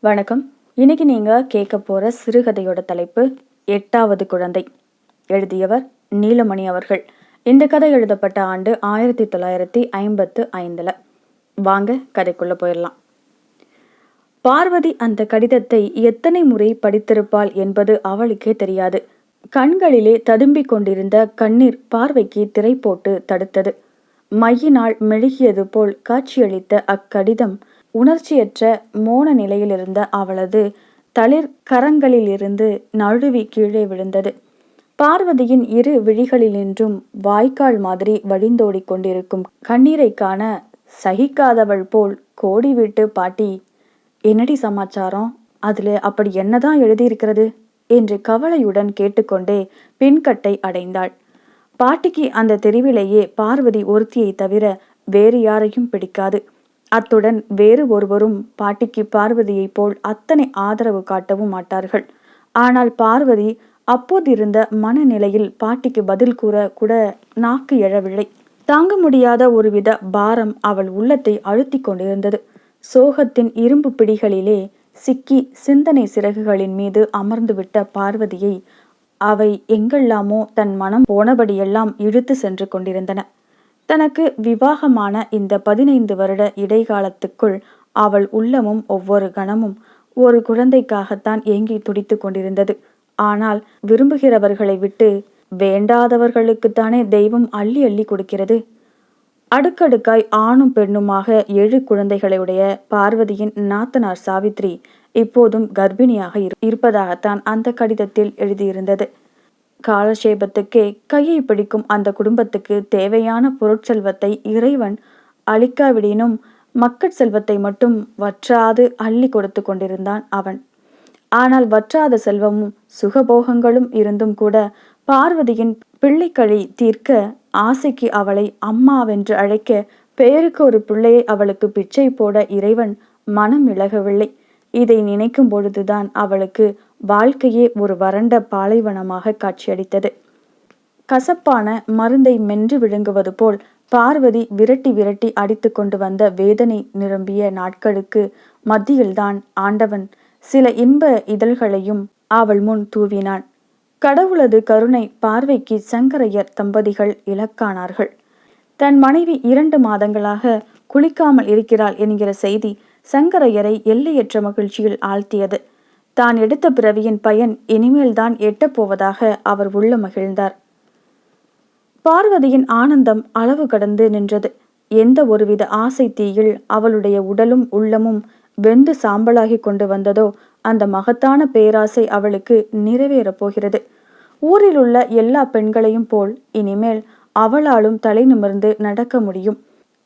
வணக்கம். இன்னைக்கு நீங்கள் கேட்க போகிற சிறுகதையோட தலைப்பு எட்டாவது குழந்தை. எழுதியவர் நீலமணி அவர்கள். இந்த கதை எழுதப்பட்ட ஆண்டு ஆயிரத்தி தொள்ளாயிரத்தி ஐம்பத்து ஐந்தில். வாங்க கதைக்குள்ளே போயிடலாம். பார்வதி அந்த கடிதத்தை எத்தனை முறை படித்திருப்பாள் என்பது அவளுக்கே தெரியாது. கண்களிலே ததும்பிக் கொண்டிருந்த கண்ணீர் பார்வைக்கு திரை போட்டு தடுத்தது. மையினால் மெழுகியது போல் காட்சியளித்த அக்கடிதம் உணர்ச்சியற்ற மோன நிலையிலிருந்த அவளது தளிர் கரங்களிலிருந்து நழுவி கீழே விழுந்தது. பார்வதியின் இரு விழிகளினின்றும் வாய்க்கால் மாதிரி வழிந்தோடிக் கொண்டிருக்கும் கண்ணீரை காண சகிக்காதவள் போல் கோடி விட்டு பாட்டி என்னடி சமாச்சாரம்? அதுல அப்படி என்னதான் எழுதியிருக்கிறது? என்று கவலையுடன் கேட்டுக்கொண்டே பின்கட்டை அடைந்தாள். பாட்டிக்கு அந்த தெருவிலேயே பார்வதி ஒருத்தியை தவிர வேறு யாரையும் பிடிக்காது. அத்துடன் வேறு ஒருவரும் பாட்டிக்கு பார்வதியைப் போல் அத்தனை ஆதரவு காட்டவும் மாட்டார்கள். ஆனால் பார்வதி அப்போதிருந்த மனநிலையில் பாட்டிக்கு பதில் கூற கூட நாக்கு எழவில்லை. தாங்க முடியாத ஒருவித பாரம் அவள் உள்ளத்தை அழுத்தி கொண்டிருந்தது. சோகத்தின் இரும்பு பிடிகளிலே சிக்கி சிந்தனை சிறகுகளின் மீது அமர்ந்துவிட்ட பார்வதியை அவை எங்கெல்லாமோ தன் மனம் போனபடியெல்லாம் இழுத்து சென்று கொண்டிருந்தன. தனக்கு விவாகமான இந்த பதினைந்து வருட இடைக்காலத்துக்குள் அவள் உள்ளமும் ஒவ்வொரு கணமும் ஒரு குழந்தைக்காகத்தான் ஏங்கி துடித்து கொண்டிருந்தது. ஆனால் விரும்புகிறவர்களை விட்டு வேண்டாதவர்களுக்குத்தானே தெய்வம் அள்ளி அள்ளி கொடுக்கிறது. அடுக்கடுக்காய் ஆணும் பெண்ணுமாக ஏழு குழந்தைகளுடைய பார்வதியின் நாத்தனார் சாவித்ரி இப்போதும் கர்ப்பிணியாக இருப்பதாகத்தான் அந்த கடிதத்தில் எழுதியிருந்தது. காலசேபத்துக்கே கையை பிடிக்கும் அந்த குடும்பத்துக்கு தேவையான பொருட்செல்வத்தை இறைவன் அளிக்காவிடினும் மக்கட் செல்வத்தை மட்டும் வற்றாது அள்ளி கொடுத்து கொண்டிருந்தான் அவன். ஆனால் வற்றாத செல்வமும் சுகபோகங்களும் இருந்தும் கூட பார்வதியின் பிள்ளைக்கழி தீர்க்க ஆசைக்கு அவளை அம்மாவென்று அழைக்க பேருக்கு ஒரு பிள்ளையை அவளுக்கு பிச்சை போட இறைவன் மனம் இழகவில்லை. இதை நினைக்கும் பொழுதுதான் அவளுக்கு வாழ்க்கையே ஒரு வறண்ட பாலைவனமாக காட்சியளித்தது. கசப்பான மருந்தை மென்று விழுங்குவது போல் பார்வதி விரட்டி விரட்டி அடித்து கொண்டு வந்த வேதனை நிரம்பிய நாட்களுக்கு மத்தியில்தான் ஆண்டவன் சில இன்ப இதழ்களையும் அவள் முன் தூவினான். கடவுளது கருணை பார்வைக்கு சங்கரையர் தம்பதிகள் இலக்கானார்கள். தன் மனைவி இரண்டு மாதங்களாக குளிக்காமல் இருக்கிறாள் என்கிற செய்தி சங்கரையரை எல்லையற்ற மகிழ்ச்சியில் ஆழ்த்தியது. தான் எடுத்த பிறவியின் பயன் இனிமேல்தான் எட்டப்போவதாக அவர் உள்ள மகிழ்ந்தார். பார்வதியின் ஆனந்தம் அளவு கடந்து நின்றது. எந்த ஒருவித ஆசை தீயில் அவளுடைய உடலும் உள்ளமும் வெந்து சாம்பலாகி கொண்டு வந்ததோ அந்த மகத்தான பேராசை அவளுக்கு நிறைவேறப் போகிறது. ஊரில் உள்ள எல்லா பெண்களையும் போல் இனிமேல் அவளாலும் தலை நிமிர்ந்து நடக்க முடியும்.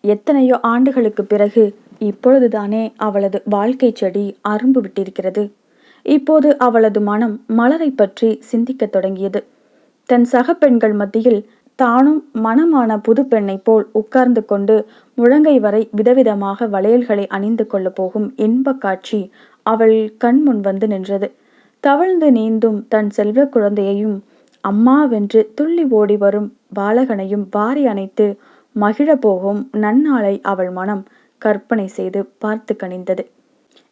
எத்தனையோ ஆண்டுகளுக்கு பிறகு இப்பொழுதுதானே அவளது வாழ்க்கை செடி அரும்பு விட்டிருக்கிறது. இப்போது அவளது மனம் மலரை பற்றி சிந்திக்கத் தொடங்கியது. தன் சக பெண்கள் மத்தியில் தானும் மனமான புது பெண்ணை போல் உட்கார்ந்து கொண்டு முழங்கை வரை விதவிதமாக வளையல்களை அணிந்து கொள்ள போகும் இன்ப காட்சி அவள் கண் முன் வந்து நின்றது. தவழ்ந்து நீந்தும் தன் செல்வ குழந்தையையும் அம்மாவென்று துள்ளி ஓடி வரும் பாலகனையும் வாரி அணைத்து மகிழ போகும் நன்னாளை அவள் மனம் கற்பனை செய்து பார்த்து கணிந்தது.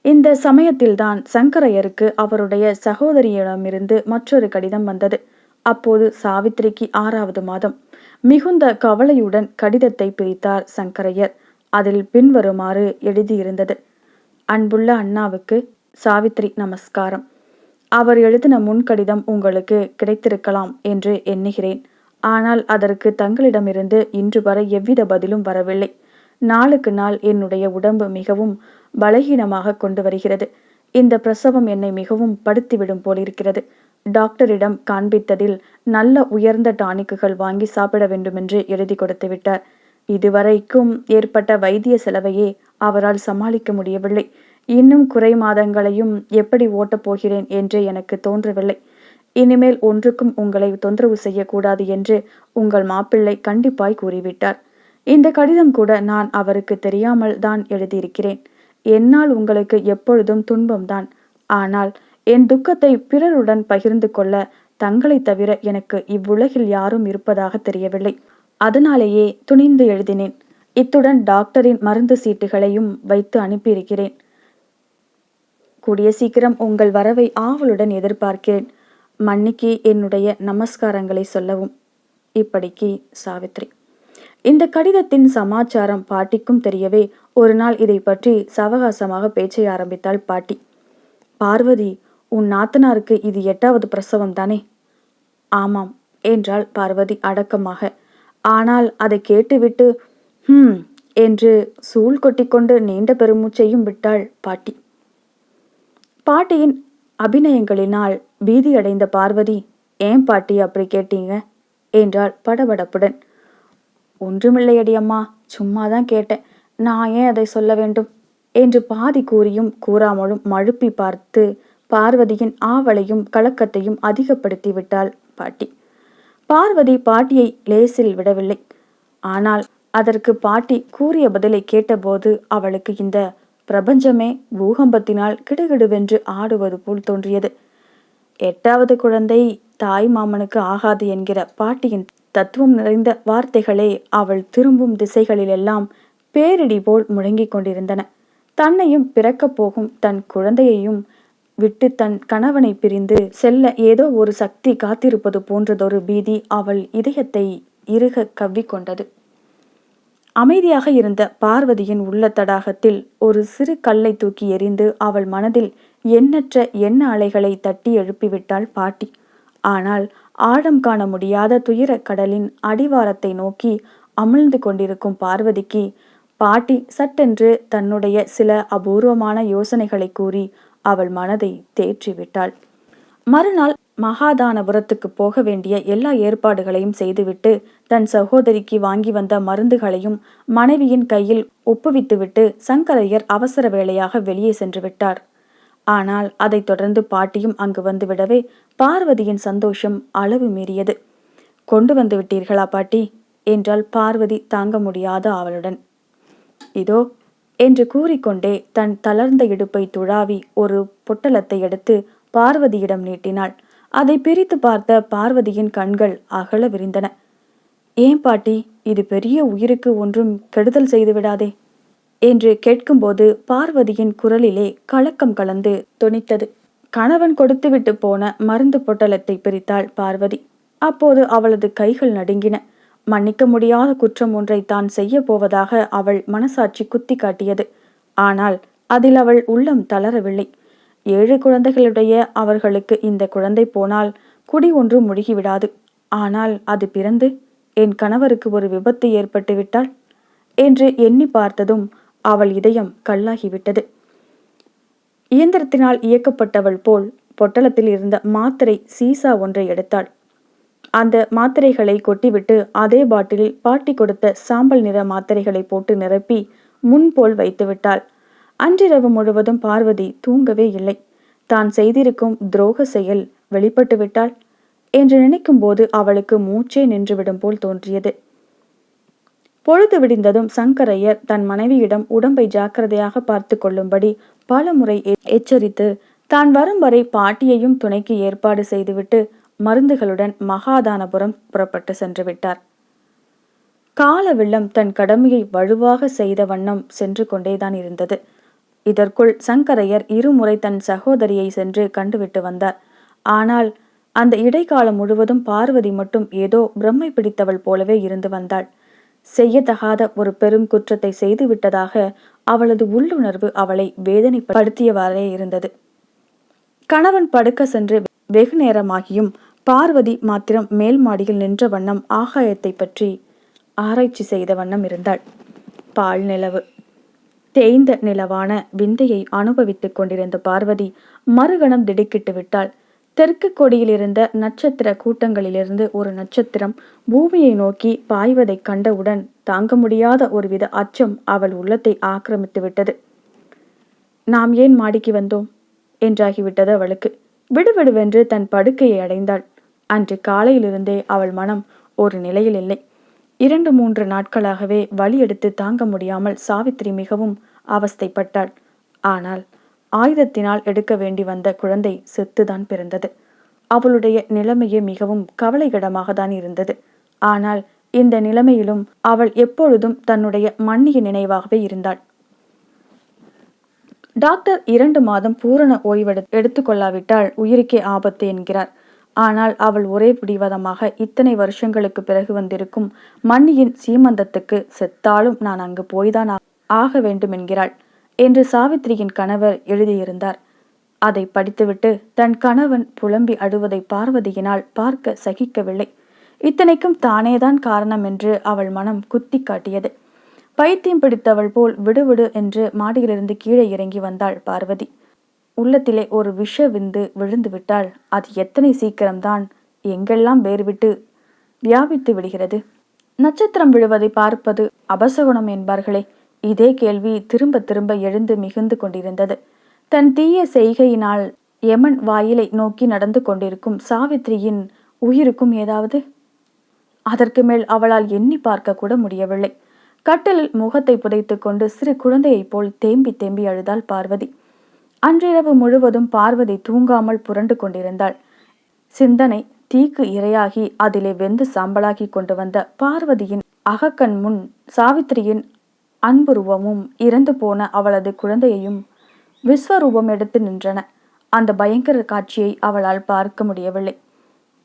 இந்த சமயத்தில்தான் சங்கரையருக்கு அவருடைய சகோதரியிடமிருந்து மற்றொரு கடிதம் வந்தது. அப்போது சாவித்திரிக்கு ஆறாவது மாதம். மிகுந்த கவலையுடன் கடிதத்தை பிரித்தார் சங்கரையர். அதில் பின்வருமாறு எழுதியிருந்தது. அன்புள்ள அண்ணாவுக்கு சாவித்ரி நமஸ்காரம். அவர் எழுதின முன்கடிதம் உங்களுக்கு கிடைத்திருக்கலாம் என்று எண்ணுகிறேன். ஆனால் அதற்கு தங்களிடமிருந்து இன்று வரை எவ்வித பதிலும் வரவில்லை. நாளுக்கு நாள் என்னுடைய உடம்பு மிகவும் பலகீனமாக கொண்டு வருகிறது. இந்த பிரசவம் என்னை மிகவும் படுத்திவிடும் போலிருக்கிறது. டாக்டரிடம் காண்பித்ததில் நல்ல உயர்ந்த டானிக்குகள் வாங்கி சாப்பிட வேண்டுமென்று எழுதி கொடுத்து விட்டார் இதுவரைக்கும் ஏற்பட்ட வைத்திய செலவையே அவரால் சமாளிக்க முடியவில்லை. இன்னும் குறை மாதங்களையும் எப்படி ஓட்டப் போகிறேன் என்று எனக்கு தோன்றவில்லை. இனிமேல் ஒன்றுக்கும் உங்களை தொந்தரவு செய்யக்கூடாது என்று உங்கள் மாப்பிள்ளை கண்டிப்பாய் கூறிவிட்டார். இந்த கடிதம் கூட நான் அவருக்கு தெரியாமல் தான் எழுதியிருக்கிறேன். என்னால் உங்களுக்கு எப்பொழுதும் துன்பம்தான் ஆனால் என் துக்கத்தை பிறருடன் பகிர்ந்து கொள்ள தங்களை தவிர எனக்கு இவ்வுலகில் யாரும் இருப்பதாக தெரியவில்லை. அதனாலேயே துணிந்து எழுதினேன். இத்துடன் டாக்டரின் மருந்து சீட்டுகளையும் வைத்து அனுப்பியிருக்கிறேன். கூடிய சீக்கிரம் உங்கள் வரவை ஆவலுடன் எதிர்பார்க்கிறேன். மன்னிக்கு என்னுடைய நமஸ்காரங்களை சொல்லவும். இப்படிக்கு சாவித்ரி. இந்த கடிதத்தின் சமாச்சாரம் பாட்டிக்கும் தெரியவே ஒரு நாள் இதை பற்றி சவகாசமாக பேச்சை ஆரம்பித்தாள் பாட்டி. பார்வதி உன் நாத்தனாருக்கு இது எட்டாவது பிரசவம் தானே? ஆமாம் என்றாள் பார்வதி அடக்கமாக. ஆனால் அதை கேட்டுவிட்டு ஹம் என்று சூழ் கொட்டிக்கொண்டு நீண்ட பெருமூச்சையும் விட்டாள் பாட்டி. பாட்டியின் அபிநயங்களினால் பீதியடைந்த பார்வதி ஏன் பாட்டி அப்படி கேட்டீங்க? என்றாள் படபடப்புடன். ஒன்றுமில்லையடி அம்மா சும்மாதான் கேட்டேன். நான் ஏன் அதை சொல்ல வேண்டும்? என்று பாதி கூறியும் கூறாமலும் மழுப்பி பார்த்து பார்வதியின் ஆவலையும் கலக்கத்தையும் அதிகப்படுத்தி விட்டாள் பாட்டி. பார்வதி பாட்டியை லேசில் விடவில்லை. ஆனால் அதற்கு பாட்டி கூறிய பதிலை கேட்டபோது அவளுக்கு இந்த பிரபஞ்சமே பூகம்பத்தினால் கிடுகிடுவென்று ஆடுவது போல் தோன்றியது. எட்டாவது குழந்தை தாய் மாமனுக்கு ஆகாது என்கிற பாட்டியின் தத்துவம் நிறைந்த வார்த்தைகளே அவள் திரும்பும் திசைகளிலெல்லாம் பேரிடி போல் முழங்கிக் கொண்டிருந்தன. தன்னையும் பிறக்கப் போகும் தன் குழந்தையையும் விட்டு தன் கணவனை பிரிந்து செல்ல ஏதோ ஒரு சக்தி காத்திருப்பது போன்றதொரு பீதி அவள் இதயத்தை இறுக கவ்விக்கொண்டது அமைதியாக இருந்த பார்வதியின் உள்ள தடாகத்தில் ஒரு சிறு கல்லை தூக்கி எறிந்து அவள் மனதில் எண்ணற்ற எண்ண அலைகளை தட்டி எழுப்பிவிட்டாள் பாட்டி. ஆனால் ஆழம் காண முடியாத துயரக் கடலின் அடிவாரத்தை நோக்கி அமிழ்ந்து கொண்டிருக்கும் பார்வதிக்கு பாட்டி சட்டென்று தன்னுடைய சில அபூர்வமான யோசனைகளை கூறி அவள் மனதை தேற்றிவிட்டாள். மறுநாள் மகாதானபுரத்துக்கு போக வேண்டிய எல்லா ஏற்பாடுகளையும் செய்துவிட்டு தன் சகோதரிக்கு வாங்கி வந்த மருந்துகளையும் மனைவியின் கையில் ஒப்புவித்துவிட்டு சங்கரையர் அவசர வேளையாக வெளியே சென்று விட்டார். ஆனால் அதைத் தொடர்ந்து பாட்டியும் அங்கு வந்துவிடவே பார்வதியின் சந்தோஷம் அளவு மீறியது கொண்டு வந்து விட்டீர்களா பாட்டி? என்றால் பார்வதி தாங்க முடியாத அவளுடன் இதோ என்று கூறிக்கொண்டே தன் தளர்ந்த இடுப்பை துழாவி ஒரு பொட்டலத்தை எடுத்து பார்வதியிடம் நீட்டினாள். அதை பிரித்து பார்த்த பார்வதியின் கண்கள் அகல விரிந்தன. ஏன் பாட்டி இது பெரிய உயிருக்கு ஒன்றும் கெடுதல் செய்து விடாதே. என்று கேட்கும்போது பார்வதியின் குரலிலே கலக்கம் கலந்து தொனித்தது. கணவன் கொடுத்துவிட்டு போன மருந்து பொட்டலத்தை பிரித்தாள் பார்வதி. அப்போது அவளது கைகள் நடுங்கின. மன்னிக்க முடியாத குற்றம் ஒன்றை தான் செய்ய போவதாக அவள் மனசாட்சி குத்தி காட்டியது. ஆனால் அதில் அவள் உள்ளம் தளரவில்லை. ஏழு குழந்தைகளுடைய அவர்களுக்கு இந்த குழந்தை போனால் குடி ஒன்று முழுகிவிடாது. ஆனால் அது பிறந்து என் கணவருக்கு ஒரு விபத்து ஏற்பட்டுவிட்டால் என்று எண்ணி பார்த்ததும் அவள் இதயம் கல்லாகிவிட்டது. இயந்திரத்தினால் இயக்கப்பட்டவள் போல் பொட்டலத்தில் இருந்த மாத்திரை சீசா ஒன்றை எடுத்தாள். அந்த மாத்திரைகளை கொட்டிவிட்டு அதே பாட்டிலில் பாட்டி கொடுத்த சாம்பல் நிற மாத்திரைகளை போட்டு நிரப்பி முன்போல் வைத்துவிட்டாள். அன்றிரவு முழுவதும் பார்வதி தூங்கவே இல்லை. தான் செய்திருக்கும் துரோக செயல் வெளிப்பட்டு விட்டாள் என்று நினைக்கும்போது அவளுக்கு மூச்சே நின்றுவிடும் போல் தோன்றியது. பொழுது விடிந்ததும் சங்கரையர் தன் மனைவியிடம் உடம்பை ஜாக்கிரதையாக பார்த்து கொள்ளும்படி பல முறை எச்சரித்து தான் வரும் வரை பாட்டியையும் துணைக்கு ஏற்பாடு செய்துவிட்டு மருந்துகளுடன் மகாதானபுரம் புறப்பட்டு சென்று விட்டார். கால வெள்ளம் தன் கடமையை வலுவாக செய்த வண்ணம் சென்று கொண்டேதான் இருந்தது. இதற்குள் சங்கரையர் இருமுறை தன் சகோதரியை சென்று கண்டுவிட்டு வந்தார். ஆனால் அந்த இடைக்காலம் முழுவதும் பார்வதி மட்டும் ஏதோ பிரம்மை பிடித்தவள் போலவே இருந்து வந்தாள். செய்யத்தகாத ஒரு பெரும் குற்றத்தை செய்துவிட்டதாக அவளது உள்ளுணர்வு அவளை வேதனைப்படுத்தியவாறே இருந்தது. கணவன் படுக்க சென்று வெகு நேரமாகியும் பார்வதி மாத்திரம் மேல் மாடியில் நின்ற வண்ணம் ஆகாயத்தை பற்றி ஆராய்ச்சி செய்த வண்ணம் இருந்தாள். பால் நிலவு. தேய்ந்த நிலவான விந்தையை அனுபவித்துக் கொண்டிருந்த பார்வதி மறுகணம் திடுக்கிட்டு விட்டாள். தெற்கு கொடியிலிருந்த நட்சத்திர கூட்டங்களிலிருந்து ஒரு நட்சத்திரம் பூமியை நோக்கி பாய்வதைக் கண்டவுடன் தாங்க முடியாத ஒருவித அச்சம் அவள் உள்ளத்தை ஆக்கிரமித்து விட்டது. நாம் ஏன் மாடிக்கு வந்தோம்? என்றாகிவிட்டது அவளுக்கு. விடுவிடுவென்று தன் படுக்கையை அடைந்தாள். அன்று காலையிலிருந்தே அவள் மனம் ஒரு நிலையில் இல்லை. இரண்டு மூன்று நாட்களாகவே வழி எடுத்து தாங்க முடியாமல் சாவித்திரி மிகவும் அவஸ்தைப்பட்டாள். ஆனால் ஆயுதத்தினால் எடுக்க வேண்டி வந்த குழந்தை செத்துதான் பிறந்தது. அவளுடைய நிலைமையே மிகவும் கவலைகிடமாக தான் இருந்தது. ஆனால் இந்த நிலைமையிலும் அவள் எப்பொழுதும் தன்னுடைய மன்னிய நினைவாகவே இருந்தாள். டாக்டர் இரண்டு மாதம் பூரண ஓய்வெடு எடுத்துக்கொள்ளாவிட்டால் உயிருக்கே ஆபத்து என்கிறார். ஆனால் அவள் ஒரே பிடிவாதமாக இத்தனை வருஷங்களுக்கு பிறகு வந்திருக்கும் மன்னியின் சீமந்தத்துக்கு செத்தாலும் நான் அங்கு போய்தான் ஆக வேண்டும் என்கிறாள் என்று சாவித்திரியின் கணவர் எழுதியிருந்தார். அதை படித்துவிட்டு தன் கணவன் புலம்பி அழுவதை பார்வதியினால் பார்க்க சகிக்கவில்லை. இத்தனைக்கும் தானேதான் காரணம் என்று அவள் மனம் குத்தி காட்டியது. பைத்தியம் பிடித்தவள் போல் விடுவிடு என்று மாடியிலிருந்து கீழே இறங்கி வந்தாள் பார்வதி. உள்ளத்திலே ஒரு விஷ விந்து விழுந்து விட்டால் அது எத்தனை சீக்கிரம்தான் எங்கெல்லாம் வேர் விட்டு வியாபித்து விடுகிறது. நட்சத்திரம் விழுவதை பார்ப்பது அபசகுணம் என்பார்களே. இதே கேள்வி திரும்ப திரும்ப எழுந்து மிகுந்து கொண்டிருந்தது. தன் தீய செய்கையினால் யமன் வாயிலை நோக்கி நடந்து கொண்டிருக்கும் சாவித்திரியின் உயிருக்கும் ஏதாவது? அதற்கு மேல் அவளால் எண்ணி பார்க்க கூட முடியவில்லை. கட்டிலில் முகத்தை புதைத்துக் கொண்டு சிறு குழந்தையைப் போல் தேம்பி தேம்பி அழுதாள் பார்வதி. அன்றிரவு முழுவதும் பார்வதி தூங்காமல் புரண்டு கொண்டிருந்தாள். சிந்தனை தீக்கு இரையாகி அதிலே வெந்து சாம்பலாகி கொண்டு வந்த பார்வதியின் அகக்கண் முன் சாவித்திரியின் அன்புருவமும் இறந்து போன அவளது குழந்தையையும் விஸ்வரூபம் எடுத்து நின்றன. அந்த பயங்கர காட்சியை அவளால் பார்க்க முடியவில்லை.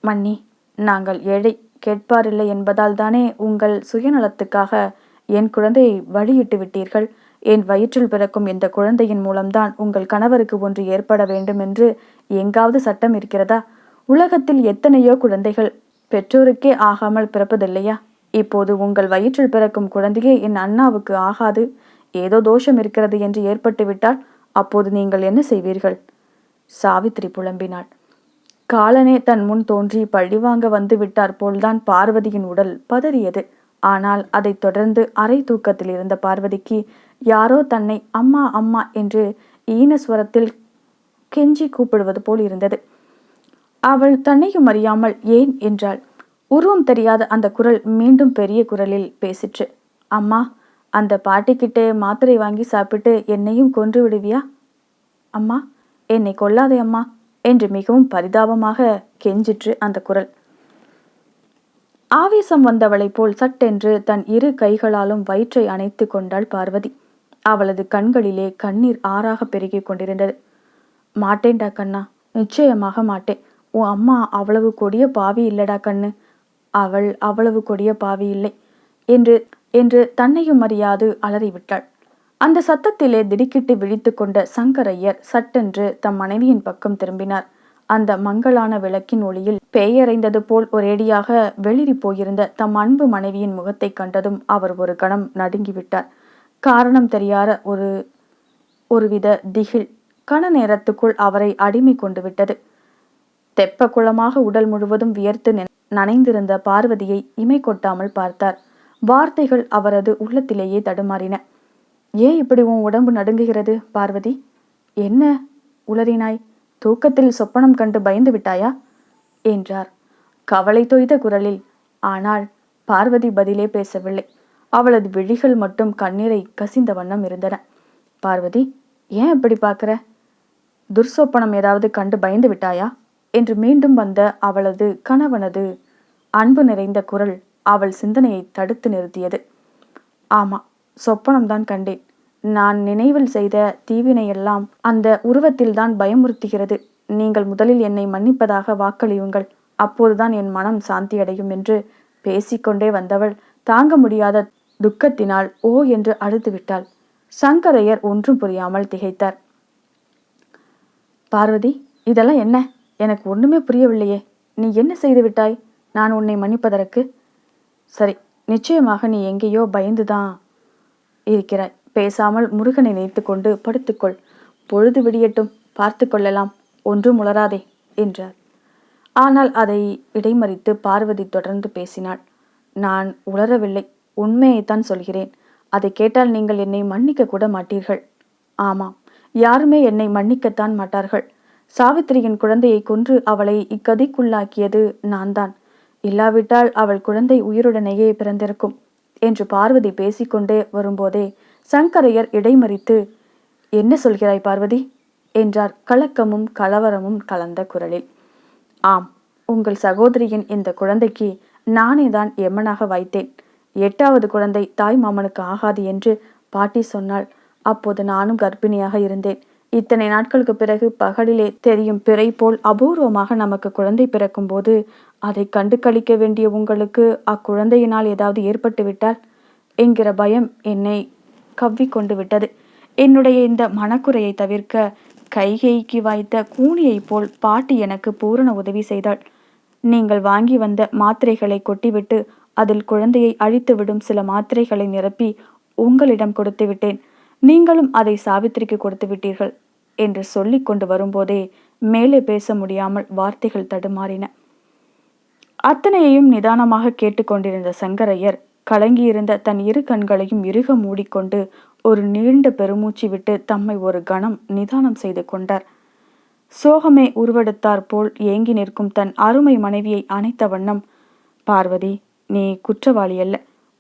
மன்னி நாங்கள் ஏழை கேட்பாரில்லை என்பதால் தானே உங்கள் சுயநலத்துக்காக என் குழந்தையை வழியிட்டு விட்டீர்கள்? என் வயிற்றில் பிறக்கும் இந்த குழந்தையின் மூலம்தான் உங்கள் கணவருக்கு ஒன்று ஏற்பட வேண்டும் என்று எங்காவது சட்டம் இருக்கிறதா? உலகத்தில் எத்தனையோ குழந்தைகள் பெற்றோருக்கே ஆகாமல் பிறப்பதில்லையா? இப்போது உங்கள் வயிற்றில் பிறக்கும் குழந்தையே என் அண்ணாவுக்கு ஆகாது. ஏதோ தோஷம் இருக்கிறது என்று ஏற்பட்டுவிட்டால் அப்போது நீங்கள் என்ன செய்வீர்கள்? சாவித்திரி புலம்பினாள். காலனே தன் முன் தோன்றி பழிவாங்க வந்து விட்டார் போல்தான் பார்வதியின் உடல் பதறியது. ஆனால் அதைத் தொடர்ந்து அரை தூக்கத்தில் இருந்த பார்வதிக்கு யாரோ தன்னை அம்மா அம்மா என்று ஈனஸ்வரத்தில் கெஞ்சி கூப்பிடுவது போல் இருந்தது. அவள் தன்னையும் அறியாமல் ஏன் என்றாள். உருவம் தெரியாத அந்த குரல் மீண்டும் பெரிய குரலில் பேசிற்று. அம்மா அந்த பாட்டிக்கிட்டே மாத்திரை வாங்கி சாப்பிட்டு என்னையும் கொன்று விடுவியா? அம்மா என்னை கொல்லாதே அம்மா என்று மிகவும் பரிதாபமாக கெஞ்சிற்று அந்த குரல். ஆவேசம் வந்தவளைப் போல் சட்டென்று தன் இரு கைகளாலும் வயிற்றை அணைத்து கொண்டாள் பார்வதி. அவளது கண்களிலே கண்ணீர் ஆறாக பெருகிக் கொண்டிருந்தது. மாட்டேன்டா கண்ணா நிச்சயமாக மாட்டேன். உன் அம்மா அவ்வளவு கொடிய பாவி இல்லடா கண்ணு. அவள் அவ்வளவு கொடிய பாவி இல்லை என்று என்று தன்னையும் அறியாது அலறிவிட்டாள். அந்த சத்தத்திலே திடுக்கிட்டு விழித்து கொண்ட சங்கரையர் சட்டென்று தம் மனைவியின் பக்கம் திரும்பினார். அந்த மங்கலான விளக்கின் ஒளியில் பேயறைந்தது போல் ஒரேடியாக வெளிரி போயிருந்த தம் அன்பு மனைவியின் முகத்தை கண்டதும் அவர் ஒரு கணம் நடுங்கிவிட்டார். காரணம் தெரியாத ஒரு ஒருவித திகில் கண நேரத்துக்குள் அவரை அடிமை கொண்டு விட்டது. தெப்ப குளமாக உடல் முழுவதும் வியர்த்து நெ- நனைந்திருந்த பார்வதியை இமை கொட்டாமல் பார்த்தார். வார்த்தைகள் அவரது உள்ளத்திலேயே தடுமாறின. ஏன் இப்படி உன் உடம்பு நடுங்குகிறது பார்வதி? என்ன உளறினாய்? தூக்கத்தில் சொப்பனம் கண்டு பயந்து விட்டாயா? என்றார். கவலை தொய்த குரலில் ஆனால் பார்வதி பதிலே பேசவில்லை. அவளது விழிகள் மட்டும் கண்ணீரை கசிந்த வண்ணம் இருந்தன. பார்வதி ஏன் இப்படி பார்க்கற? துர்சொப்பனம் ஏதாவது கண்டு பயந்து விட்டாயா? என்று மீண்டும் வந்த அவளது கணவனது அன்பு நிறைந்த குரல் அவள் சிந்தனையை தடுத்து நிறுத்தியது. ஆமா சொப்பனம்தான் கண்டேன். நான் நினைவில் செய்த தீவினையெல்லாம் அந்த உருவத்தில்தான் பயமுறுத்துகிறது. நீங்கள் முதலில் என்னை மன்னிப்பதாக வாக்களியுங்கள். அப்போதுதான் என் மனம் சாந்தியடையும் என்று பேசிக்கொண்டே வந்தவள் தாங்க முடியாத துக்கத்தினால் ஓ என்று அழுது விட்டாள் சங்கரையர் ஒன்றும் புரியாமல் திகைத்தார். பார்வதி இதெல்லாம் என்ன? எனக்கு ஒன்றுமே புரியவில்லையே. நீ என்ன செய்து விட்டாய்? நான் உன்னை மன்னிப்பதற்கு. சரி நிச்சயமாக நீ எங்கேயோ பயந்துதான் இருக்கிறாய். பேசாமல் முருகனை நினைத்துக்கொண்டு படுத்துக்கொள். பொழுது விடியட்டும் பார்த்து கொள்ளலாம். ஒன்றும் உளராதே என்றார். ஆனால் அதை இடைமறித்து பார்வதி தொடர்ந்து பேசினாள். நான் உளரவில்லை உண்மையைத்தான் சொல்கிறேன். அதை கேட்டால் நீங்கள் என்னை மன்னிக்க கூட மாட்டீர்கள். ஆமாம் யாருமே என்னை மன்னிக்கத்தான் மாட்டார்கள். சாவித்திரியின் குழந்தையை கொன்று அவளை இக்கதிக்குள்ளாக்கியது நான்தான். இல்லாவிட்டால் அவள் குழந்தை உயிருடனேயே பிறந்திருக்கும் என்று பார்வதி பேசிக்கொண்டே வரும்போதே சங்கரையர் இடைமறித்து என்ன சொல்கிறாய் பார்வதி? என்றார் கலக்கமும் கலவரமும் கலந்த குரலில். ஆம் உங்கள் சகோதரியின் இந்த குழந்தைக்கு நானே தான் எம்மனாக வைத்தேன். எட்டாவது குழந்தை தாய் மாமனுக்கு ஆகாது என்று பாட்டி சொன்னாள் அப்போது நானும் கர்ப்பிணியாக இருந்தேன். இத்தனை நாட்களுக்கு பிறகு பகலிலே தெரியும் பிறை போல் அபூர்வமாக நமக்கு குழந்தை பிறக்கும்போது அதை கண்டு கழிக்க வேண்டிய உங்களுக்கு அக்குழந்தையினால் ஏதாவது ஏற்பட்டுவிட்டால் என்கிற பயம் என்னை கவ்விக்கொண்டு விட்டது. என்னுடைய இந்த மனக்குறையை தவிர்க்க கைகைக்கு வாய்த்த கூனியைப் போல் பாட்டி எனக்கு பூரண உதவி செய்தாள். நீங்கள் வாங்கி வந்த மாத்திரைகளை கொட்டிவிட்டு அதில் குழந்தையை அழித்து விடும் சில மாத்திரைகளை நிரப்பி உங்களிடம் கொடுத்து விட்டேன். நீங்களும் அதை சாவித்திரிக்கு கொடுத்து விட்டீர்கள் என்று சொல்லி கொண்டு வரும்போதே மேலே பேச முடியாமல் வார்த்தைகள் தடுமாறின. அத்தனையையும் நிதானமாக கேட்டுக்கொண்டிருந்த சங்கரையர் கலங்கியிருந்த தன் இரு கண்களையும் இறுக மூடிக்கொண்டு ஒரு நீண்ட பெருமூச்சு விட்டு தம்மை ஒரு கணம் நிதானம் செய்து கொண்டார். சோகமே உருவெடுத்தார் போல் ஏங்கி நிற்கும் தன் அருமை மனைவியை அணைத்த வண்ணம் பார்வதி நீ குற்றவாளி அல்ல.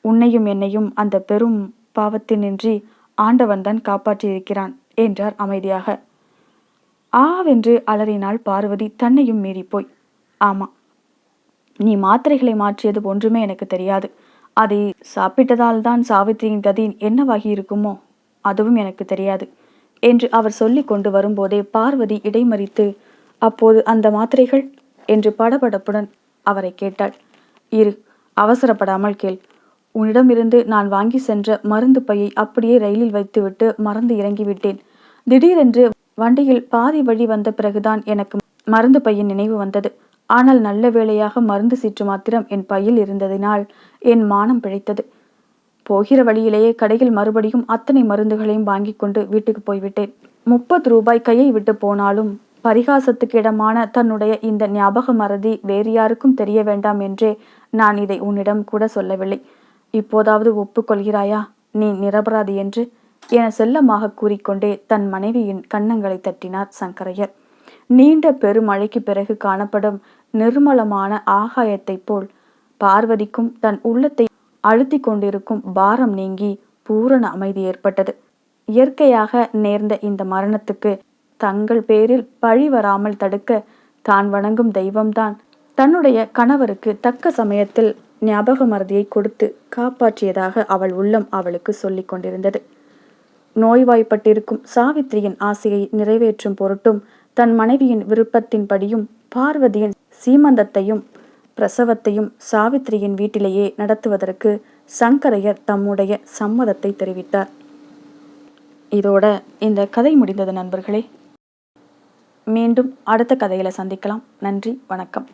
உன்னையும் என்னையும் அந்த பெரும் பாவத்தினின்றி ஆண்டவன்தான் காப்பாற்றியிருக்கிறான் என்றார் அமைதியாக. ஆவென்று அலறினாள் பார்வதி தன்னையும் மீறிப்போய் ஆமா நீ மாத்திரைகளை மாற்றியது ஒன்றுமே எனக்கு தெரியாது. அதை சாப்பிட்டதால் தான் சாவித்திரியின் கதி என்னவாகி இருக்குமோ அதுவும் எனக்கு தெரியாது என்று அவர் சொல்லி கொண்டு வரும்போதே பார்வதி இடைமறித்து அப்போது அந்த மாத்திரைகள்? என்று படபடப்புடன் அவரை கேட்டாள். இரு அவசரப்படாமல் கேள். உன்னிடமிருந்து நான் வாங்கி சென்ற மருந்து பையை அப்படியே ரயிலில் வைத்துவிட்டு மறந்து இறங்கிவிட்டேன். திடீரென்று வண்டியில் பாதி வழி வந்த பிறகுதான் எனக்கு மருந்து பையின் நினைவு வந்தது. ஆனால் நல்ல வேளையாக மருந்து சீற்று மாத்திரம் என் பையில் இருந்ததினால் என் மானம் பிழைத்தது. போகிற வழியிலேயே கடையில் மறுபடியும் அத்தனை மருந்துகளையும் வாங்கி கொண்டு வீட்டுக்கு போய்விட்டேன். முப்பது ரூபாய் கையை விட்டு போனாலும் பரிகாசத்துக்கு இடமான தன்னுடைய இந்த ஞாபக மறதி வேறு யாருக்கும் தெரிய வேண்டாம் என்றே நான் இதை உன்னிடம் கூட சொல்லவில்லை. இப்போதாவது ஒப்புக்கொள்கிறாயா? நீ நிரபராதி என்று என செல்லமாக கூறிக்கொண்டே தன் மனைவியின் கன்னங்களை தட்டினார் சங்கரையர். நீண்ட பெருமழைக்கு பிறகு காணப்படும் நிர்மலமான ஆகாயத்தைப் போல் பார்வதிக்கும் தன் உள்ளத்தை அழுத்தி கொண்டிருக்கும் பாரம் நீங்கி பூரண அமைதி ஏற்பட்டது. இயற்கையாக நேர்ந்த இந்த மரணத்துக்கு தங்கள் பேரில் பழி வராமல் தடுக்க தான் வணங்கும் தெய்வம்தான். தன்னுடைய கணவருக்கு தக்க சமயத்தில் ஞாபக மருதியை கொடுத்து காப்பாற்றியதாக அவள் உள்ளம் அவளுக்கு சொல்லிக் கொண்டிருந்தது. நோய்வாய்ப்பட்டிருக்கும் சாவித்திரியின் ஆசையை நிறைவேற்றும் பொருட்டும் தன் மனைவியின் விருப்பத்தின்படியும் பார்வதியின் சீமந்தத்தையும் பிரசவத்தையும் சாவித்திரியின் வீட்டிலேயே நடத்துவதற்கு சங்கரையர் தம்முடைய சம்மதத்தை தெரிவித்தார். இதோட இந்த கதை முடிந்தது நண்பர்களே. மீண்டும் அடுத்த கதையில சந்திக்கலாம். நன்றி வணக்கம்.